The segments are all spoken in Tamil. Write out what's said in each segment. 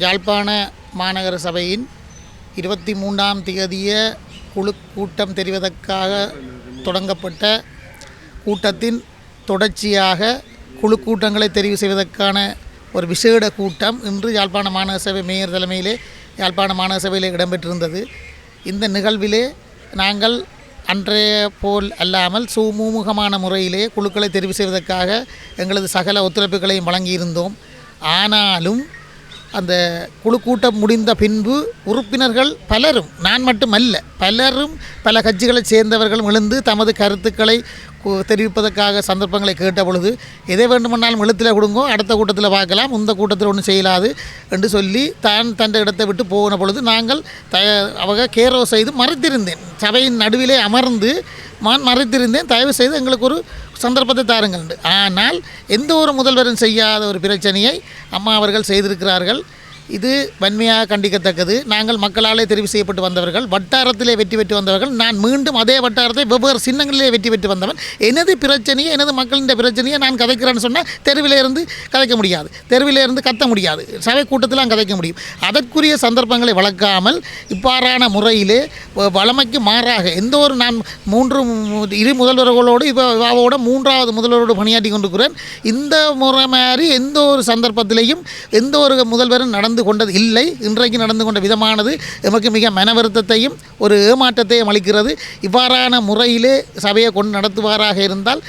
யாழ்ப்பாண மாநகர சபையின் இருபத்தி மூன்றாம் தேதிய குழு கூட்டம் தெரிவதற்காக தொடங்கப்பட்ட கூட்டத்தின் தொடர்ச்சியாக குழு கூட்டங்களை தெரிவு செய்வதற்கான ஒரு விசேட கூட்டம் இன்று யாழ்ப்பாண மாநகர சபை மேயர் தலைமையிலே யாழ்ப்பாண மாநகர சபையிலே இடம்பெற்றிருந்தது. இந்த நிகழ்விலே நாங்கள் அன்றைய போல் அல்லாமல் சுமூகமான முறையிலே குழுக்களை தெரிவு செய்வதற்காக எங்களது சகல ஒத்துழைப்புகளையும் வழங்கியிருந்தோம். ஆனாலும் அந்த குழு கூட்டம் முடிந்த பின்பு உறுப்பினர்கள் பலரும் நான் மட்டுமல்ல பலரும் பல கட்சிகளைச் சேர்ந்தவர்களும் எழுந்து தமது கருத்துக்களை தெரிவிப்பதற்காக சந்தர்ப்பங்களை கேட்ட பொழுது எதை வேண்டுமானாலும் எழுத்தில் கொடுங்கோ அடுத்த கூட்டத்தில் பார்க்கலாம் இந்த கூட்டத்தில் ஒன்றும் செய்யலாது என்று சொல்லி தான் தன் இடத்தை விட்டு போன பொழுது நாங்கள் த அவங்க கேரோ செய்து மறைத்திருந்தேன். சபையின் நடுவிலே அமர்ந்து நான் மறைத்திருந்தேன். தயவு செய்து எங்களுக்கு ஒரு சந்தர்ப்பத்தை தாருங்கள். ஆனால் எந்த ஒரு முதல்வரும் செய்யாத ஒரு பிரச்சனையை அம்மா அவர்கள் செய்திருக்கிறார்கள். இது வன்மையாக கண்டிக்கத்தக்கது. நாங்கள் மக்களாலே தெரிவு செய்யப்பட்டு வந்தவர்கள் வட்டாரத்திலே வெற்றி பெற்று வந்தவர்கள் நான் மீண்டும் அதே வட்டாரத்தை வெவ்வேறு சின்னங்களிலே வெற்றி பெற்று வந்தவன். எனது பிரச்சனையை எனது மக்களின் பிரச்சனையை நான் கதைக்கிறேன்னு சொன்னால் தெருவிலேருந்து கதைக்க முடியாது. தெருவிலேருந்து கத்த முடியாது. சபை கூட்டத்தில் கதைக்க முடியும். அதற்குரிய சந்தர்ப்பங்களை வளர்க்காமல் இவ்வாறான முறையிலே வ- வழமைக்கு மாறாக எந்த ஒரு நான் மூன்று இரு முதல்வர்களோடு இப்போ அவோட மூன்றாவது முதல்வரோடு பணியாற்றி கொண்டிருக்கிறேன். இந்த முறை மாதிரி எந்த ஒரு சந்தர்ப்பத்திலையும் எந்த ஒரு முதல்வரும் நடந்து கொண்டது இல்லை. இன்றைக்கு நடந்து கொண்ட விதமானது எமக்கு மிக மன வருத்தத்தையும் ஒரு ஏமாற்றத்தையும் அளிக்கிறது. இவ்வாறான முறையிலே சபையை கொண்டு நடத்துவாராக இருந்தால்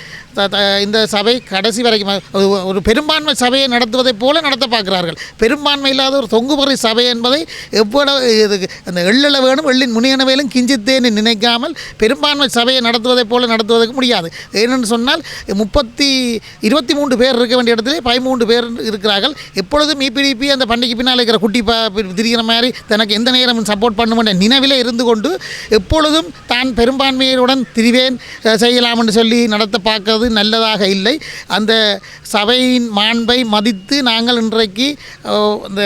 இந்த சபை கடைசி வரைக்கும் ஒரு- பெரும்பான்மை சபையை நடத்துவதைப் போல நடத்த பார்க்கிறார்கள். பெரும்பான்மை இல்லாத ஒரு தொங்குபறை சபை என்பதை எவ்வளவு இது அந்த எள்ளள வேணும் எள்ளின் முனியன கிஞ்சித்தேன்னு நினைக்காமல் பெரும்பான்மை சபையை நடத்துவதைப் போல நடத்துவதற்கு முடியாது. ஏனென்று சொன்னால் முப்பத்தி இருபத்தி மூன்று பேர் இருக்க வேண்டிய இடத்துல பதிமூன்று பேர் இருக்கிறார்கள். எப்பொழுதும் இபிடிபி அந்த பண்டிகை பின்னால் இருக்கிற குட்டி பா திரிகிற மாதிரி தனக்கு எந்த நேரமும் சப்போர்ட் பண்ணுமென்ற நினைவிலே இருந்து கொண்டு எப்பொழுதும் தான் பெரும்பான்மையுடன் திரிவேன் செய்யலாம் என்று சொல்லி நடத்த பார்க்கறது நல்லதாக இல்லை. அந்த சபையின் மாண்பை மதித்து நாங்கள் இன்றைக்கு அந்த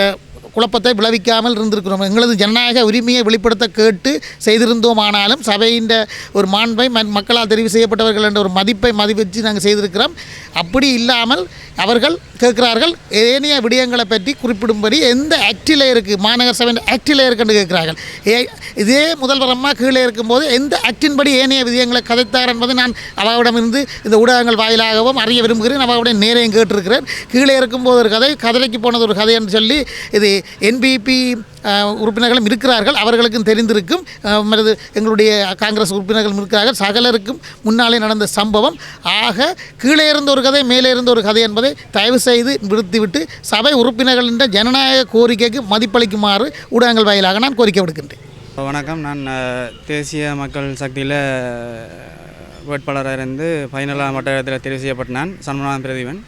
குழப்பத்தை விளைவிக்காமல் இருந்திருக்கிறோம். எங்களது ஜனநாயக உரிமையை வெளிப்படுத்த கேட்டு செய்திருந்தோமானாலும் சபையின் ஒரு மாண்பை மக்களால் தெரிவு செய்யப்பட்டவர்கள் என்ற ஒரு மதிப்பை மதிப்பிச்சு நாங்கள் செய்திருக்கிறோம். அப்படி இல்லாமல் அவர்கள் கேட்கிறார்கள் ஏனைய விடயங்களை பற்றி குறிப்பிடும்படி எந்த ஆக்டில் இருக்குது மாநகர சபையின் ஆக்டில் இருக்குன்னு கேட்கிறார்கள். ஏ இதே முதல்வர் அம்மா கீழே இருக்கும்போது எந்த ஆக்டின்படி ஏனைய விடயங்களை கதைத்தார் என்பதை நான் அவாவிடமிருந்து இந்த ஊடகங்கள் வாயிலாகவும் அறிய விரும்புகிறேன். அவருடைய நேரையும் கேட்டிருக்கிறேன். கீழே இருக்கும்போது ஒரு கதை கதிரைக்கு போனது ஒரு கதை என்று சொல்லி இது என்பிபி உறுப்பினர்களும் இருக்கிறார்கள். அவர்களுக்கும் தெரிந்திருக்கும். அஹ், எங்களுடைய காங்கிரஸ் உறுப்பினர்களும் இருக்கிறார்கள். சகலருக்கும் முன்னாலே நடந்த சம்பவம். ஆக கீழே இருந்த ஒரு கதை மேலே இருந்த ஒரு கதை என்பதை தயவு செய்து விடுத்துவிட்டு சபை உறுப்பினர்களின் ஜனநாயக கோரிக்கைக்கு மதிப்பளிக்குமாறு ஊடகங்கள் வாயிலாக நான் கோரிக்கை விடுக்கின்றேன். வணக்கம். நான் தேசிய மக்கள் சக்தியில் வேட்பாளராக இருந்து பதினேழாம் மட்டத்தில் தெரிவு செய்யப்பட்ட நான் சண்முகநாதன் பிரதீபன்.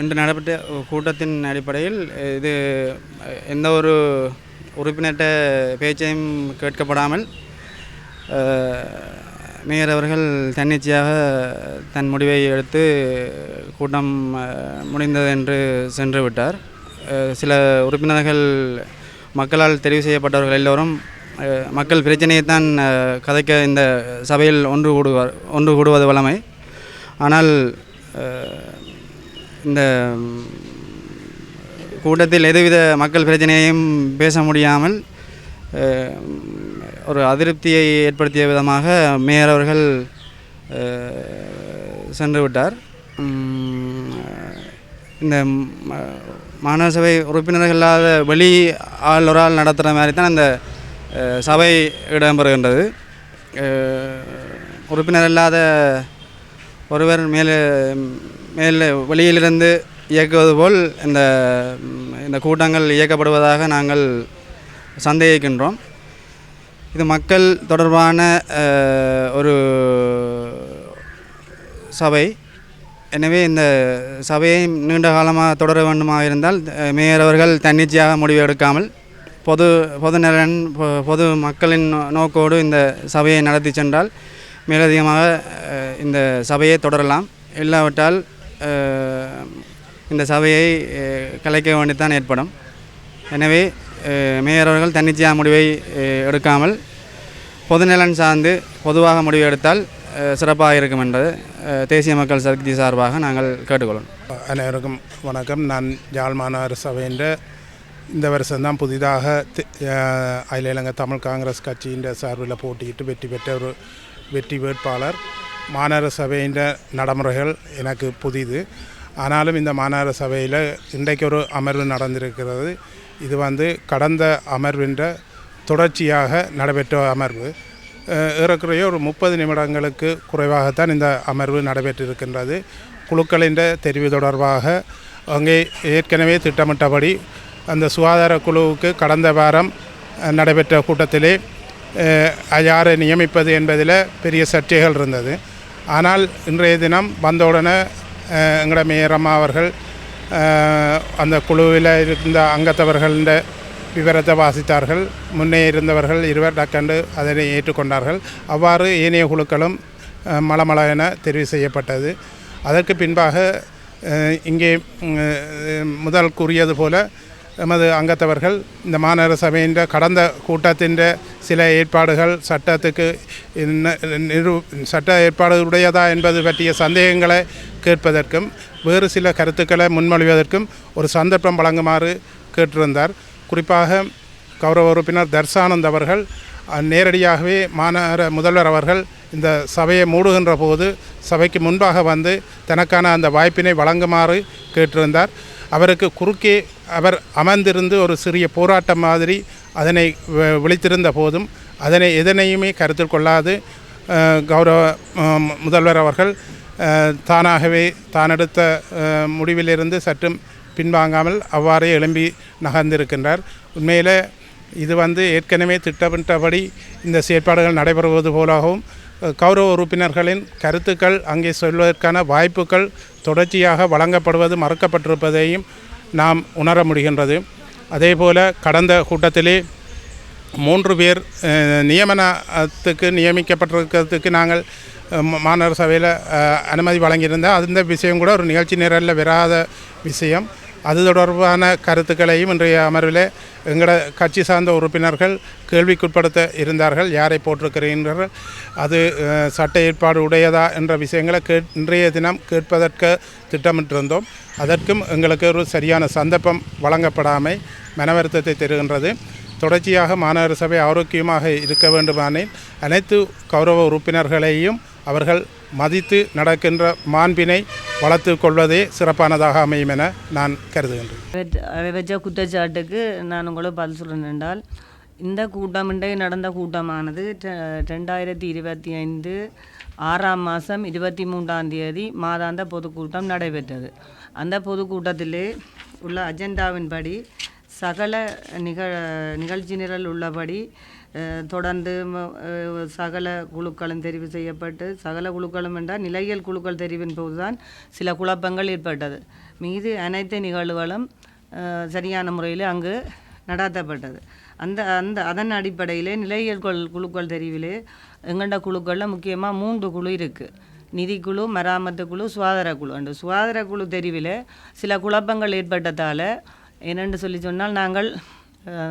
இன்று நடைபெற்ற கூட்டத்தின் அடிப்படையில் இது எந்த ஒரு உறுப்பினர்கிட்ட பேச்சையும் கேட்கப்படாமல் மேயர் அவர்கள் தன்னிச்சையாக தன் முடிவை எடுத்து கூட்டம் முடிந்தது என்று சென்று விட்டார். சில உறுப்பினர்கள் மக்களால் தெரிவு செய்யப்பட்டவர்கள் எல்லோரும் மக்கள் பிரச்சனையைத்தான் தான் கதைக்க இந்த சபையில் ஒன்று கூடுவார் ஒன்று கூடுவது வழமை. ஆனால் இந்த கூட்டத்தில் எதுவித மக்கள் பிரச்சனையையும் பேச முடியாமல் ஒரு அதிருப்தியை ஏற்படுத்திய விதமாக மேயர் அவர்கள் சென்று விட்டார். இந்த ம- மாநகர சபை உறுப்பினர்கள் இல்லாத வெளி ஆள் ஒரு ஆள் நடத்துகிற மாதிரி தான் அந்த சபை இடம்பெறுகின்றது. உறுப்பினர் இல்லாத ஒருவர் மேலே மேலே வெளியிலிருந்து இயக்குவது போல் இந்த இந்த கூட்டங்கள் இயக்கப்படுவதாக நாங்கள் சந்தேகிக்கின்றோம். இது மக்கள் தொடர்பான ஒரு சபை. எனவே இந்த சபையை நீண்ட காலமாக தொடர வேண்டுமாக இருந்தால் மேயர் அவர்கள் தன்னிச்சையாக முடிவு எடுக்காமல் பொது பொது நலன் பொ- பொது மக்களின் நோக்கோடு இந்த சபையை நடத்தி சென்றால் மேலதிகமாக இந்த சபையை தொடரலாம். இல்லாவிட்டால் இந்த சபையை கலைக்க வேண்டித்தான் ஏற்படும். எனவே மேயர் அவர்கள் தன்னிச்சையாக முடிவை எடுக்காமல் பொதுநலன் சார்ந்து பொதுவாக முடிவு எடுத்தால் சிறப்பாக இருக்கும் என்பது தேசிய மக்கள் சக்தி சார்பாக நாங்கள் கேட்டுக்கொள்ளும் அனைவருக்கும் வணக்கம். நான் யாழ் மாநகர சபையின் இந்த வருஷம்தான் புதிதாக அகில இலங்கை தமிழ் காங்கிரஸ் கட்சியின் சார்பில் போட்டியிட்டு வெற்றி பெற்ற ஒரு வெற்றி வேட்பாளர் மாநகர சபையின் நடைமுறைகள் எனக்கு புதிது. ஆனாலும் இந்த மாநகர சபையில் இன்றைக்கு ஒரு அமர்வு நடந்திருக்கிறது. இது வந்து கடந்த அமர்வின்ற தொடர்ச்சியாக நடைபெற்ற அமர்வு. ஏறக்குறைய ஒரு முப்பது நிமிடங்களுக்கு குறைவாகத்தான் இந்த அமர்வு நடைபெற்றிருக்கின்றது. குழுக்களின் தெரிவு தொடர்பாக அங்கே ஏற்கனவே திட்டமிட்டபடி அந்த சுகாதார குழுவுக்கு கடந்த வாரம் நடைபெற்ற கூட்டத்திலே யாரை நியமிப்பது என்பதில் பெரிய சர்ச்சைகள் இருந்தது. ஆனால் இன்றைய தினம் வந்தவுடனே அஹ், எங்களோட அவர்கள் அந்த குழுவில் இருந்த அங்கத்தவர்களின் விவரத்தை வாசித்தார்கள். முன்னே இருந்தவர்கள் இருவர் டக்கண்டு அதனை ஏற்றுக்கொண்டார்கள். அவ்வாறு ஏனைய குழுக்களும் அஹ், மளமள என தெரிவு செய்யப்பட்டது. அதற்கு பின்பாக இங்கே முதல் கூறியது போல எமது அங்கத்தவர்கள் இந்த மாநகர சபையின் கடந்த கூட்டத்தின் சில ஏற்பாடுகள் சட்டத்துக்கு நிரு சட்ட ஏற்பாடுடையதா என்பது பற்றிய சந்தேகங்களை கேட்பதற்கும் வேறு சில கருத்துக்களை முன்மொழிவதற்கும் ஒரு சந்தர்ப்பம் வழங்குமாறு கேட்டிருந்தார். குறிப்பாக கௌரவ உறுப்பினர் தர்சானந்த் அவர்கள் நேரடியாகவே மாநகர முதல்வர் அவர்கள் இந்த சபையை மூடுகின்ற போது சபைக்கு முன்பாக வந்து தனக்கான அந்த வாய்ப்பினை வழங்குமாறு கேட்டிருந்தார். அவருக்கு குறுக்கே அவர் அமர்ந்திருந்து ஒரு சிறிய போராட்டம் மாதிரி அதனை விழித்திருந்த போதும் அதனை எதனையுமே கருத்தில் கொள்ளாது கௌரவ முதல்வர் அவர்கள் தானாகவே தான் எடுத்த முடிவிலிருந்து சற்றும் பின்வாங்காமல் அவ்வாறே எழும்பி நகர்ந்திருக்கின்றார். உண்மையில் இது வந்து ஏற்கனவே திட்டமிட்டபடி இந்த செயற்பாடுகள் நடைபெறுவது போலாகவும் கௌரவ உறுப்பினர்களின் கருத்துக்கள் அங்கே சொல்வதற்கான வாய்ப்புகள் தொடர்ச்சியாக வழங்கப்படுவது மறுக்கப்பட்டிருப்பதையும் நாம் உணர முடிகின்றது. அதேபோல கடந்த கூட்டத்திலே மூன்று பேர் நியமனத்துக்கு நியமிக்கப்பட்டிருக்கிறதுக்கு நாங்கள் மா- மாநகர சபையில் அனுமதி வழங்கியிருந்தோம் அந்த விஷயம் கூட ஒரு நிகழ்ச்சி நிரலில் வராத விஷயம். அது தொடர்பான கருத்துக்களையும் இன்றைய அமர்வில் எங்களோட கட்சி சார்ந்த உறுப்பினர்கள் கேள்விக்குட்படுத்த இருந்தார்கள். யாரை போட்டிருக்கிறீர்கள்? அது சட்ட ஏற்பாடு உடையதா என்ற விஷயங்களை கே இன்றைய தினம் கேட்பதற்கு திட்டமிட்டிருந்தோம். அதற்கும் எங்களுக்கு ஒரு சரியான சந்தர்ப்பம் வழங்கப்படாமை மனவருத்தத்தை தருகின்றது. தொடர்ச்சியாக மாநகர சபை ஆரோக்கியமாக இருக்க வேண்டுமானில் அனைத்து கௌரவ உறுப்பினர்களையும் அவர்கள் மதித்து நடக்கின்ற மாண்பினை வளர்த்து கொள்வதே சிறப்பானதாக அமையும் என நான் கருதுகின்றேன். வச்ச குற்றச்சாட்டுக்கு நான் உங்களை பதில் சொல்கிறேன் என்றால் இந்த கூட்டம் இன்றைக்கு நடந்த கூட்டமானது ரெண்டாயிரத்தி இருபத்தி ஐந்து ஆறாம் மாதம் இருபத்தி மூன்றாம் தேதி மாதாந்த பொதுக்கூட்டம் நடைபெற்றது. அந்த பொதுக்கூட்டத்திலே உள்ள அஜெண்டாவின்படி சகல நிக நிகழ்ச்சி நிரல் உள்ளபடி தொடர்ந்து சகல குழுக்களும் தெரிவு செய்யப்பட்டு சகல குழுக்களும் என்றால் நிலையியல் குழுக்கள் தெரிவின் போதுதான் சில குழப்பங்கள் ஏற்பட்டது. மீது அனைத்து நிகழ்வுகளும் சரியான முறையில் அங்கு நடாத்தப்பட்டது. அந்த அந்த அதன் அடிப்படையிலே நிலையியல் குழுக்கள் தெரிவிலே எங்கண்ட குழுக்களில் முக்கியமாக மூன்று குழு இருக்குது நிதிக்குழு மராமத்து குழு சுகாதார குழு. அந்த சுகாதார குழு தெரிவில் சில குழப்பங்கள் ஏற்பட்டதால் என்னென்று சொல்லி சொன்னால் நாங்கள்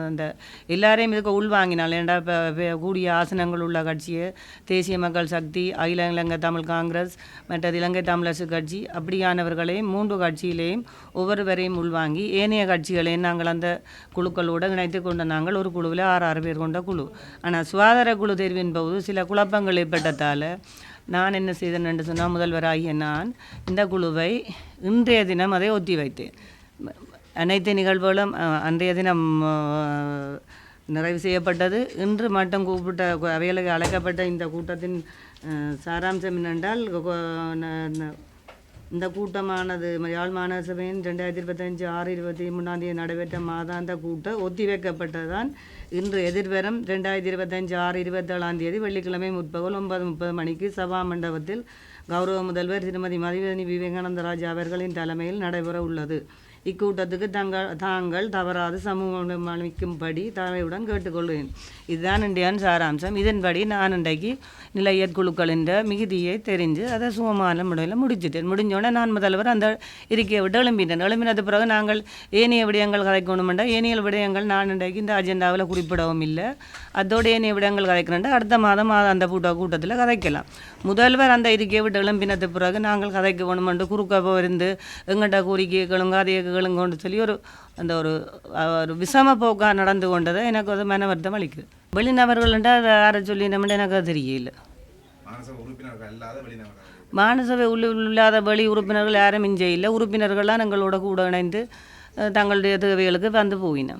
அந்த எல்லாரையும் இதுக்கு உள்வாங்கினால் ஏன்டா இப்போ கூடிய ஆசனங்கள் உள்ள கட்சியை தேசிய மக்கள் சக்தி அகில இலங்கை தமிழ் காங்கிரஸ் மற்றது இலங்கை தமிழரசு கட்சி அப்படியானவர்களையும் மூன்று கட்சியிலையும் ஒவ்வொருவரையும் உள்வாங்கி ஏனைய கட்சிகளையும் நாங்கள் அந்த குழுக்களோடு இணைத்து கொண்ட நாங்கள் ஒரு குழுவில் ஆறு ஆறு பேர் கொண்ட குழு. ஆனால் சுகாதார குழு தேர்வின் போது சில குழப்பங்கள் ஏற்பட்டதால் நான் என்ன செய்தேன் என்று சொன்னால் முதல்வராகிய நான் இந்த குழுவை இன்றைய தினம் அதை ஒத்தி வைத்தேன் அனைத்து நிகழ்வுகளும் அன்றைய தினம் நிறைவு செய்யப்பட்டது. இன்று மட்டும் கூப்பிட்ட அவைகளுக்கு அழைக்கப்பட்ட இந்த கூட்டத்தின் சாராம்சம் என்னென்றால் இந்த கூட்டமானது யாழ் மாநகர சபையின் ரெண்டாயிரத்தி இருபத்தஞ்சு ஆறு இருபத்தி மூணாம் தேதி நடைபெற்ற மாதாந்த கூட்டம் ஒத்திவைக்கப்பட்டதான் இன்று எதிர்வரும் ரெண்டாயிரத்தி இருபத்தஞ்சு ஆறு இருபத்தேழாம் தேதி வெள்ளிக்கிழமை முற்பகல் ஒன்பது முப்பது மணிக்கு சபா மண்டபத்தில் கௌரவ முதல்வர் திருமதி மதிவதனி விவேகானந்தராஜ் அவர்களின் தலைமையில் நடைபெற உள்ளது இக்கூட்டத்துக்கு தங்கள் தாங்கள் தவறாது சமூகம் அளிக்கும்படி தலையுடன் கேட்டுக்கொள்கிறேன் இதுதான் இந்தியான் சாராம்சம். இதன்படி நான் இன்றைக்கு நிலையற் குழுக்களின் மிகுதியை தெரிஞ்சு அதை சுகமான முறையில் முடிச்சிட்டேன். முடிஞ்சோடனே நான் முதல்வர் அந்த இருக்கையை விட்டு எழும்பிட்டேன் எழும்பினது பிறகு நாங்கள் ஏனைய விடயங்கள் கதைக்கணுமெண்டா ஏனைய விடயங்கள் நான் இன்றைக்கு இந்த அஜெண்டாவில் குறிப்பிடவும் இல்லை. அதோடு ஏனைய விடயங்கள் கதைக்கணுண்டா அடுத்த மாதம் அந்த கூட்ட கூட்டத்தில் கதைக்கலாம். முதல்வர் அந்த இருக்கையை விட்டு எழும்பினது பிறகு நாங்கள் கதைக்க வேணுமென்று குறுக்க போயிருந்து எங்கள்கிட்ட கோரிக்கைகளும் கதையை கேளுங்கன்னு சொல்லி ஒரு அந்த ஒரு ஒரு விஷம போக்காக நடந்து கொண்டதை எனக்கு அது மன வருத்தம் அளிக்குது வெளிநபர்கள்ன்ட்டு அதை யாரை சொல்லி நம்ம எனக்கு அது தெரியல உள்ள இல்லாத வெளி உறுப்பினர்கள் யாரும் இங்கே இல்லை உறுப்பினர்கள்லாம் எங்களோட கூட இணைந்து தங்களுடைய தேவைகளுக்கு வந்து போயினோம்